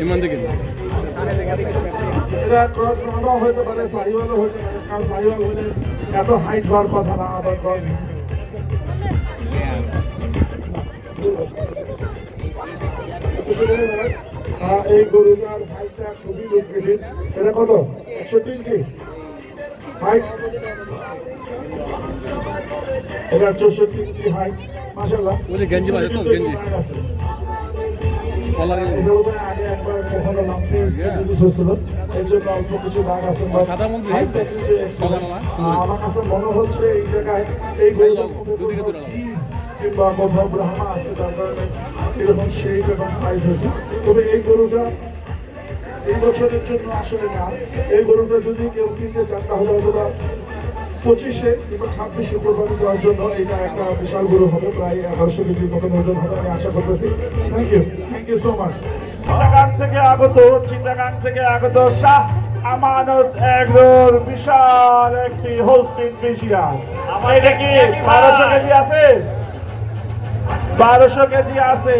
ইমান থেকে ক্রস হতে পারে সাহিওয়ালও হতে পারে কারণ সাহিওয়াল হলে এত হাইট হওয়ার কথা না আবার ক্রস এই গরুটার হাইটটা খুবই লুকিয়ে এটা কত? একশো তিনটি। হাইট এটা চৌষট্টি ইঞ্চি হাইট মাসাল্লাহ গেঞ্জি বাজে তো, গেঞ্জি। আমার কাছে মনে হচ্ছে এই জায়গায় এই গরুটার মধ্যে দুদিকে কোথাও দুটো কি কিংবা কোথাও ব্রাহ্মা আছে যার কারণে এরকম সাইজ হয়েছে। তবে এই গরুটা এই বছরের জন্য আসলে না। এই গরুটা যদি কেউ কিনতে চান তাহলে হয়তো পঁচিশে কিংবা ছাব্বিশে কোরবানি দেওয়ার জন্য এটা একটা বিশাল গরু হবে প্রায় এগারোশো কেজির মতন ওজন হবে আমি আশা করতেছি। Thank you thank you so much Chittagong থেকে আগত চিটাগাং থেকে আগত শাহ আমানত এগরোর বিশাল একটি হোস্টিং ফিশিয়ার এটা কি বারোশো কেজি আছে? বারোশো কেজি আছে।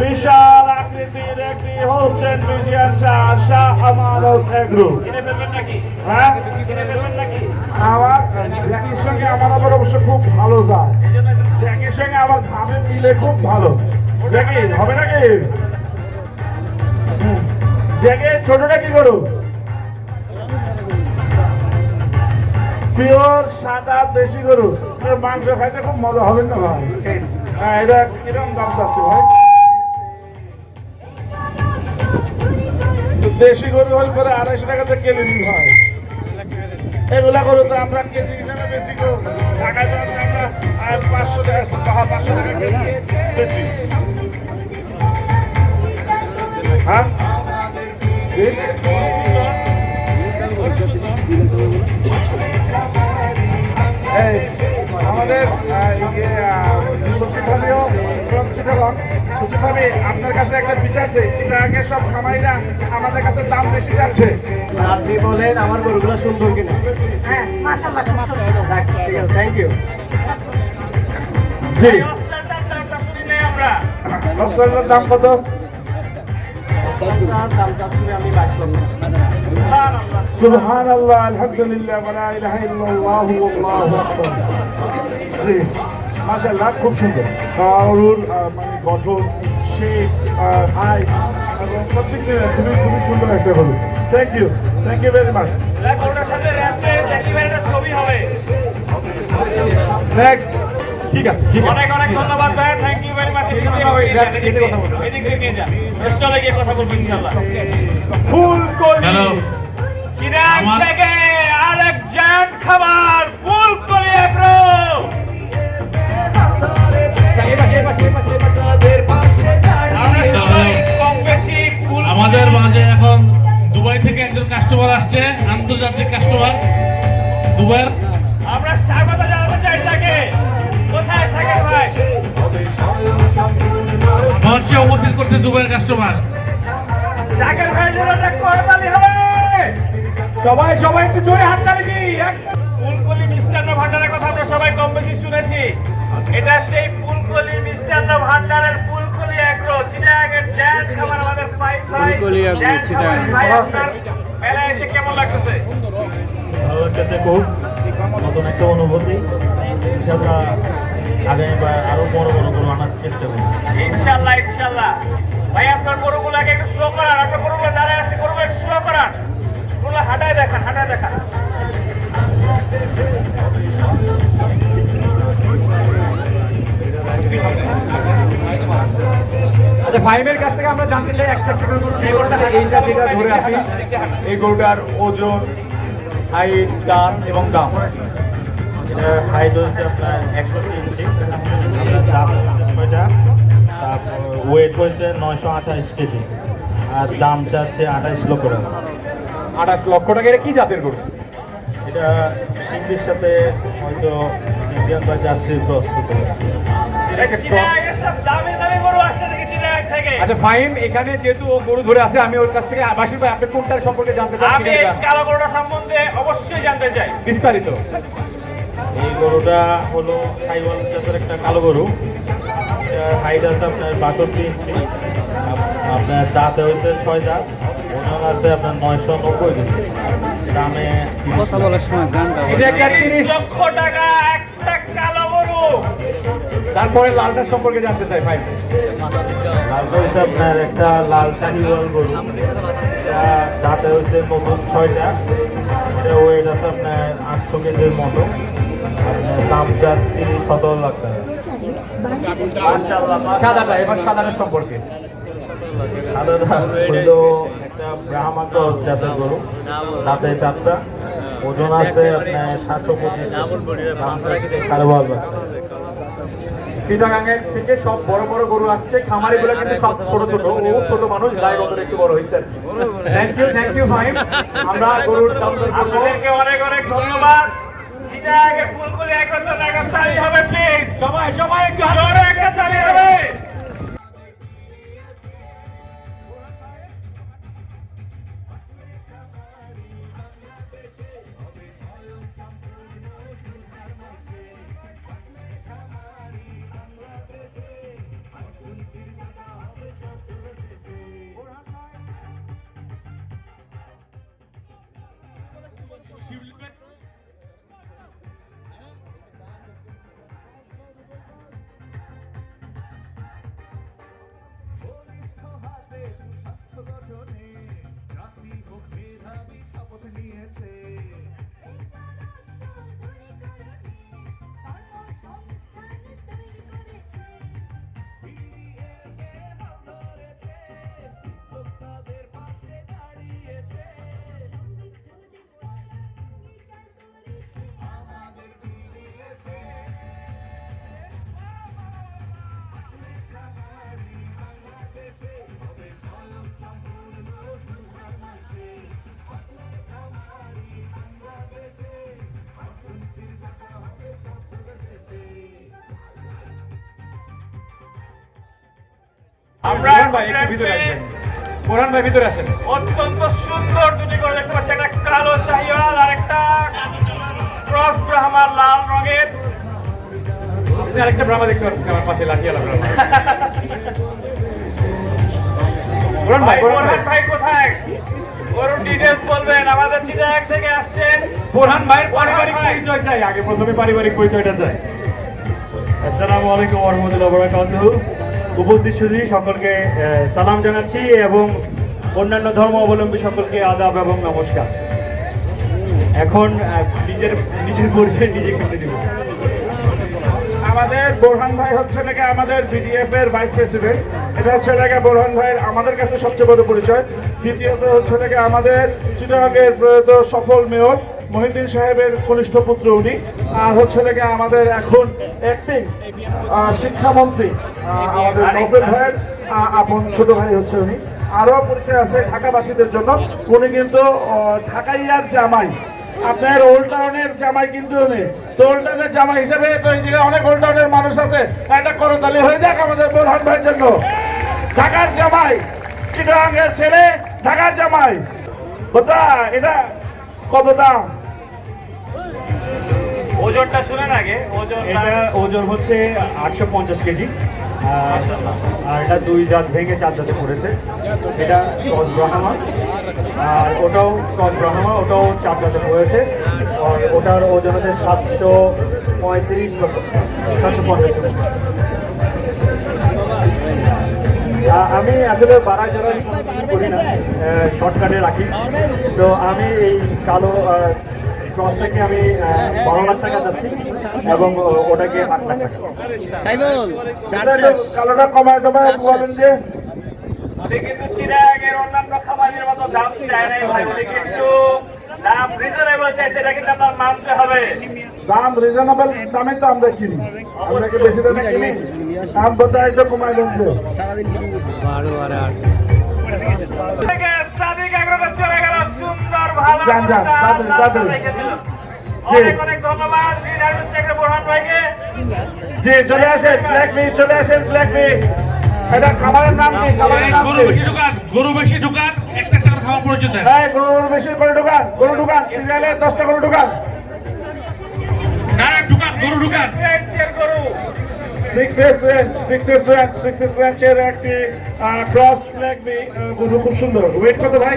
বিশাল আকৃতির একটি হোস্টেন ফিজিয়ান শাহ শাহ আমানত এগরো। হ্যাঁ? আমার জ্যাকির সঙ্গে আমার আবার অবশ্য খুব ভালো যায়। জ্যাকির সঙ্গে আমার ঘামে মিলে খুব ভালো। জ্যাকি, হবে নাকি। জ্যাকি, ছোটটা কি করো পিওর, সাদা, দেশি গরু। এর মাংস খাইতে খুব মজা হবে না ভাই? হ্যাঁ এটা কীরকম দাম চাচ্ছে ভাই? দেশি গরু হল করে আড়াইশো টাকাতে কেলে নিই ভাই। এগুলা করো তো আমরা কেজি হিসাবে বেশি ঢাকায় আমরা পাঁচশো টাকা পাঁচশো টাকা কেজি বেশি। হ্যাঁ? আমাদের আহ, এই যে সচিব চিটাগং সচিব আপনার কাছে একটা বিচার আছে চিটাগাংয়ের সব খামারিরা আমাদের কাছে দাম বেশি যাচ্ছে আপনি বলেন আমার গরুগুলো সুন্দর কিনা। হ্যাঁ মাশাআল্লাহ থ্যাংক ইউ জি। দাম কত? মাশাআল্লাহ খুব সুন্দর। কারুর মানে গঠন শেপ হাইট এবং সব খুবই খুবই সুন্দর একটা হলো। Thank you thank you very much next ঠিক আছে ঠিক আছে। অনেক অনেক ধন্যবাদ ভাই থ্যাংক ইউ ভেরি মাচ এদিক দিয়ে নিয়ে যান চলে গিয়ে কথা বলব ইনশাআল্লাহ। ফুলকলি চিরাং থেকে আরেক জ্যান্ট খাবার ফুলকলি এগ্রো আমরা আমাদের মাঝে এখন দুবাই থেকে একজন কাস্টমার আসছে আন্তর্জাতিক কাস্টমার দুবাইয়ের আমরা স্বাগত জানাতে চাই তাকে। কোথায় সাকিব ভাই? মঞ্চে উপস্থিত করতে দুবাইয়ের কাস্টমার সাকিব ভাই জন্য একটা করতালি হবে। সবাই সবাই একটু জোরে হাত তালি দিই ফুলকলি মিষ্টান্ন ভান্ডারের কথা আমরা সবাই কম বেশি শুনেছি। এটা সেই ফুলকলি মিষ্টান্ন ভান্ডারের ফুলকলি এগ্রো। চিটাগের ড্যান্স খাবার আমাদের পাই পাই ফুলকলি এগ্রো, চিটাগাং। ভাই মেলায় এসে কেমন লাগতেছে? ভালো লাগতেছে খুব। নতুন একটা অনুভূতি। ইনশাল্লাহ আগামীবার আরও বড় বড় করে আনার চেষ্টা করি ইনশাআল্লাহ ইনশাআল্লাহ। ভাই আপনার গরুগুলাকে একটু শো করান। আপনার গরুগুলো দাঁড়ায় আছে গরুগুলো একটু শো করান। গরুগুলো হাঁটায় দেখান হাঁটায় দেখান। আচ্ছা ফাইমের কাছ থেকে আমরা জানতে চাই একটা একটা করে এইটা ধরে আসি এই গরুটার ওজন হাইট দাম এবং দাম। এটা হাইট হচ্ছে আপনার একশো ইঞ্চি। দাম ওইটা তারপর ওয়েট হয়েছে নয়শো আঠাশ কেজি। আর দাম চাচ্ছে আঠাইশ লক্ষ টাকা। আঠাশ লক্ষ টাকা এটা কি জাতের গরু? এটা সিন্ধির সাথে হয়তো ইন্ডিয়ান বা জার্সি ক্রস করতে আচ্ছা ফাইম এখানে যেহেতু ও গরু ধরে আছে আমি ওর কাছ থেকে বাসির ভাই আপনি কোনটার সম্পর্কে জানতে আমি কালো গরুটা সম্বন্ধে অবশ্যই জানতে চাই। বিস্তারিত। এই গরুটা হলো সাইওয়াল জাতের একটা কালো গরু। হাইট আছে আপনার বাষট্টি ইঞ্চি আপনার দাঁতে হয়েছে ছয় দাঁত। ওজন আছে আপনার নয়শো নব্বই কেজি। দামে কথা বলার সময় এটা তিরিশ লক্ষ টাকা একটা কালো গরু। তারপরে লালটা সম্পর্কে জানতে চাই ভাই। লালটা হচ্ছে আপনার একটা লাল শাহিওয়াল গরু। দাঁতে হয়েছে নতুন ছয়টা। ওয়েট আছে আপনার আটশো কেজির মতো। দাম চাচ্ছি সতেরো লাখ টাকা। সাদাটা এবার সম্পর্কে। সাদাটা হইল একটা ব্রাহ্মা ক্রস জাতের গরু। দাঁতে চারটা। ওজন আছে আপনার সাতশো পঁচিশ সাড়ে বারো লাখ টাকা। চিটাগাঙ্গের থেকে সব বড় বড় গরু আসছে। খামারি গুলো কিন্তু সব ছোট ছোট। ও ছোট মানুষ গায়ে গতরে একটু বড় হয়েছে থ্যাংক ইউ থ্যাংক ইউ ভাই। আমরা গরুর দাম আপনাদেরকে অনেক অনেক ধন্যবাদ। চিটাগে ফুলগুলি একত্র টাকা হবে প্লিজ সবাই সবাই একটু হাত হবে আমরা ভাই একটু ভিতরে আসবেন বোরহান ভাই ভিতরে আসেন। অত্যন্ত সুন্দর দুটি করে দেখতে পাচ্ছি একটা কালো শাহিওয়াল আর একটা ক্রস ব্রাহ্মার লাল রঙের। আরেকটা ব্রাহ্মা দেখতে পাচ্ছেন আমার পাশে লাঠিয়ালা ব্রাহ্মা বোরহান ভাই বোরহান ভাই। কোথায়? গরুর ডিটেলস বলবেন আমাদের চিটাগাং থেকে আসছেন। বোরহান ভাইয়ের পারিবারিক। পরিচয় চাই আগে প্রথমে পারিবারিক পরিচয়টা চাই। আসসালামু আলাইকুম রহমতুল্লাহ বরাকাতুহ। উপস্থিত সুধী সকলকে সালাম জানাচ্ছি এবং অন্যান্য ধর্ম অবলম্বী সকলকে আদাব এবং নমস্কার। এখন নিজের নিজের পরিচয় নিজে কেটে দিব। আমাদের বোরহান ভাই হচ্ছে নাকি আমাদের বিডিএফ এর ভাইস প্রেসিডেন্ট এটা হচ্ছে নাকি বোরহান ভাইয়ের আমাদের কাছে সবচেয়ে বড় পরিচয়। দ্বিতীয়ত হচ্ছে নাকি আমাদের চিটাগাঙ্গের প্রয়াত সফল মেয়র। মহিউদ্দিন সাহেবের কনিষ্ঠ পুত্র উনি। আর হচ্ছে নাকি আমাদের এখন অ্যাক্টিং শিক্ষামন্ত্রী আমাদের নফেল ভাইয়ের আপন ছোট ভাই হচ্ছে উনি। আরও পরিচয় আছে ঢাকাবাসীদের জন্য। উনি কিন্তু ঢাকাইয়ার জামাই। আপনার ওল্ড টাউনের জামাই কিন্তু নেই তো ওল্ড টাউনের জামাই হিসেবে তো এই জায়গায় অনেক ওল্ড টাউনের মানুষ আছে। একটা করতালি হয়ে যাক আমাদের বোরহান ভাইয়ের জন্য। ঢাকার জামাই চিটাগাঙ্গের ছেলে ঢাকার জামাই। কোথা এটা কত দাম? ওজনটা শুনেন আগে ওজনটা এটা ওজন হচ্ছে আটশো পঞ্চাশ কেজি। আর এটা দুই দাঁত ভেঙে চার দাঁতে পড়েছে। এটা ক্রস ব্রাহ্মা। আর ওটাও ক্রস ব্রাহ্মা ওটাও চার দাঁতে পড়েছে। আর ওটার ওজন হচ্ছে সাতশো পঁয়ত্রিশ লক্ষ সাতশো পঞ্চাশ আমি আসলে বাড়াই চড়াই করি না। শর্টকাটে রাখি। তো আমি এই কালো ক্রসটাকে আমি বারো লাখ টাকা যাচ্ছি এবং ওটাকে আট লাখ টাকা। কালোটা কমায় টমায় বলেন যে। উনি কিন্তু চিরাগের অন্যান্য খামারের মতো দাম চায় নাই ভাই উনি কিন্তু দাম রিজনেবল চাইছে এটা কিন্তু আপনার মানতে হবে। দাম রিজনেবল দামে তো আমরা কিনি। আমরা কি বেশি দামে কিনি? দাম বোধহয় তো কমায় দেন যে। থেকে সাদিক যান, যান, তাড়াতাড়ি, তাড়াতাড়ি। অনেক অনেক ধন্যবাদ বোরহান ভাইকে। জি চলে আসেন ব্ল্যাক মি চলে আসেন ব্ল্যাক মি এটা খাবারের নাম কি? খাবারের নাম গরু বেশি গরু বেশি ঢুকান একটা একটা খাওয়া বেশি করে গরু সিরিয়ালে গরু ডাইরেক্ট গরু গরু। একটি ক্রস লাগবে গরু খুব সুন্দর। ওয়েট কত ভাই?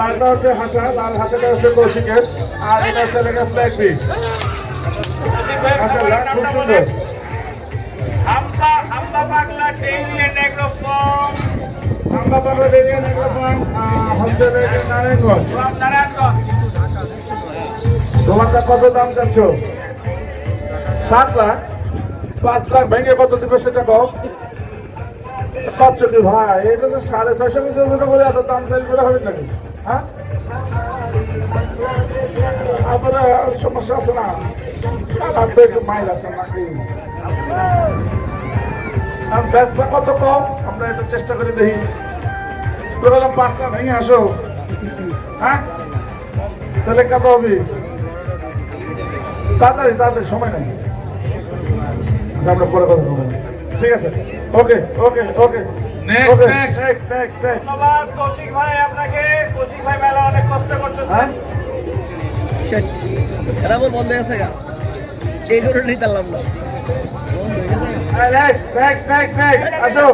লালটা হচ্ছে হাসা লাল হাসাটা হচ্ছে কৌশিকের আর এটা হচ্ছে ফ্ল্যাগ মাসাল্লাহ খুব সুন্দর। হামলা পাগলা daily and agro farm Narayanganj. তোমারটা কত দাম চাচ্ছ? সাত লাখ। পাঁচ লাখ ভেঙে কত দিবে সেটা কম কচ্ছটি ভাই এটা তো সাড়ে ছয়শো মিটার বলে এত দাম চাইলে বলে হবে নাকি? আপনারা সমস্যা আছে না? একটু মাইল আছে নাকি কত কম? আমরা একটু চেষ্টা করে দেখি। বললাম পাঁচ লাখ ভেঙে আসো। হ্যাঁ? তাহলে কত হবে? তাড়াতাড়ি তাড়াতাড়ি সময় নেই। আমরা পরে কথা বলব। ঠিক আছে? Okay okay okay. Next next next ধন্যবাদ কৌশিক ভাই আপনাকে। কৌশিক ভাই মেলা অনেক কষ্ট করতেছেন হ্যাঁ শেট এরা আমার বন্ধ আছে গা। এই গরু নিতে পারলাম না নেক্সট ম্যাক্স নেক্সট নেক্সট আসো।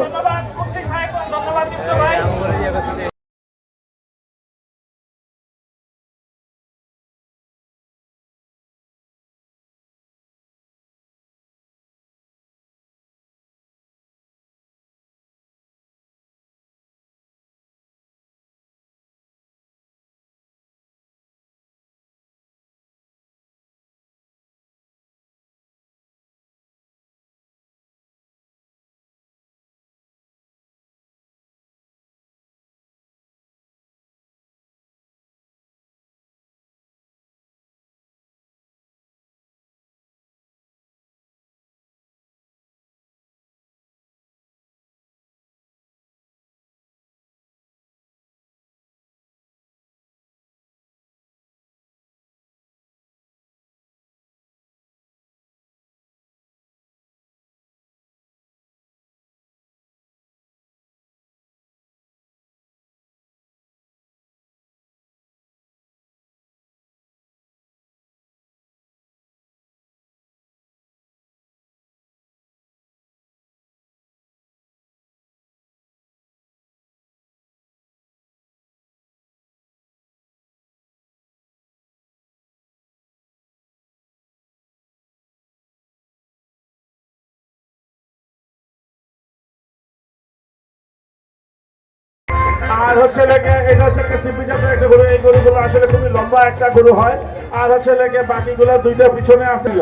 আর হচ্ছে লেগে এটা হচ্ছে একটা সিপি জাতের একটা গরু এই গরুগুলো আসলে খুবই লম্বা একটা গরু হয়। আর হচ্ছে লেগে বাকিগুলো দুইটা পিছনে আসছিল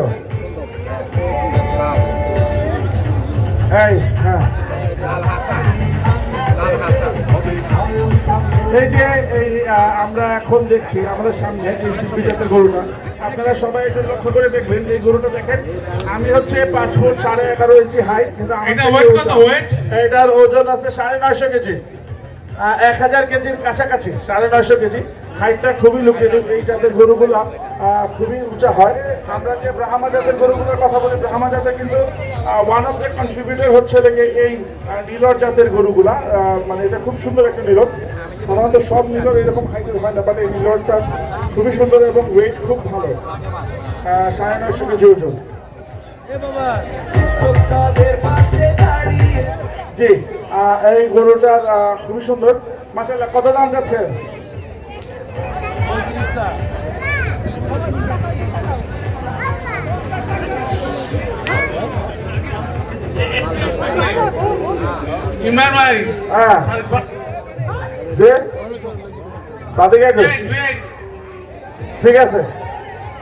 এই হ্যাঁ। এই যে এই আমরা এখন দেখছি আমাদের সামনে এই সিপি জাতের গরুটা। আপনারা সবাই একটু লক্ষ্য করে দেখবেন এই গরুটা দেখেন। আমি হচ্ছে পাঁচ ফুট সাড়ে এগারো ইঞ্চি হাইট কিন্তু? এটার ওজন আছে সাড়ে নয়শো কেজি। এক হাজার কেজির কাছাকাছি, সাড়ে নয়শো কেজি। হাইটটা খুবই লুকিয়ে এই জাতের গরুগুলো খুবই উঁচা হয়। আমরা যে ব্রাহ্মা জাতের গরুগুলোর কথা বলি, ব্রাহ্মা জাতের কিন্তু ওয়ান অফ দ্য কন্ট্রিবিউটর হচ্ছে লেগে এই নীলর জাতের গরুগুলা। মানে এটা খুব সুন্দর একটা নীলর। সাধারণত সব নীলর এরকম হাইটের হয় না বাট এই নীলরটা খুবই সুন্দর এবং ওয়েট খুব ভালো। সাড়ে নয়শো কেজি ওজন। জি এই গরুটার খুবই সুন্দর। মাসাল্লাহ কত দাম যাচ্ছে? ইমরান ভাই। হ্যাঁ। যে সাদিক. ঠিক আছে।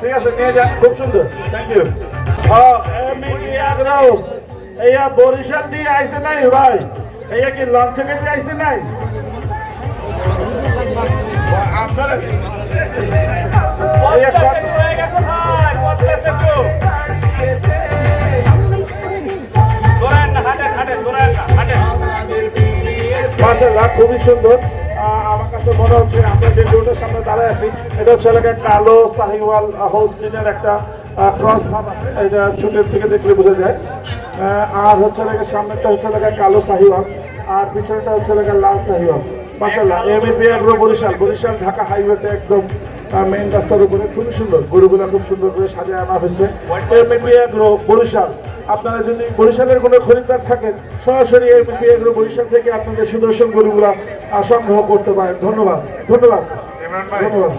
ঠিক আছে নিয়ে যান। খুব সুন্দর। থ্যাংক ইউ এইয়া বরিশাল দিয়ে আইসে নাই ভাই? এইয়া কি লঞ্চ থেকে আইসে নাই? খুবই সুন্দর। আমার কাছে মনে হচ্ছে আমরা যে গরুটার সামনে দাঁড়ায় আছি, এটা হচ্ছে কালো সাহিওয়াল হোস্টিনের একটা ক্রস ভাব আছে, এটা চুটের থেকে দেখলে বোঝা যায়। আর হচ্ছে এলাকায় সামনেরটা হচ্ছে এলাকায় কালো সাহিওয়াল, আর পিছনেটা হচ্ছে এলাকায় লাল সাহিওয়াল। মাশাআল্লাহ এমএপি এগ্রো বরিশাল। বরিশাল, ঢাকা হাইওয়েতে একদম মেইন রাস্তার উপরে। খুবই সুন্দর, গরুগুলো খুব সুন্দর করে সাজিয়ে আনা হয়েছে। MAP agro Barishal. আপনারা যদি বরিশালের কোনো খরিদ্দার থাকেন, সরাসরি এমএপি এগ্রো বরিশাল থেকে আপনাদের সুদর্শন গরুগুলা সংগ্রহ করতে পারেন। ধন্যবাদ ধন্যবাদ ধন্যবাদ।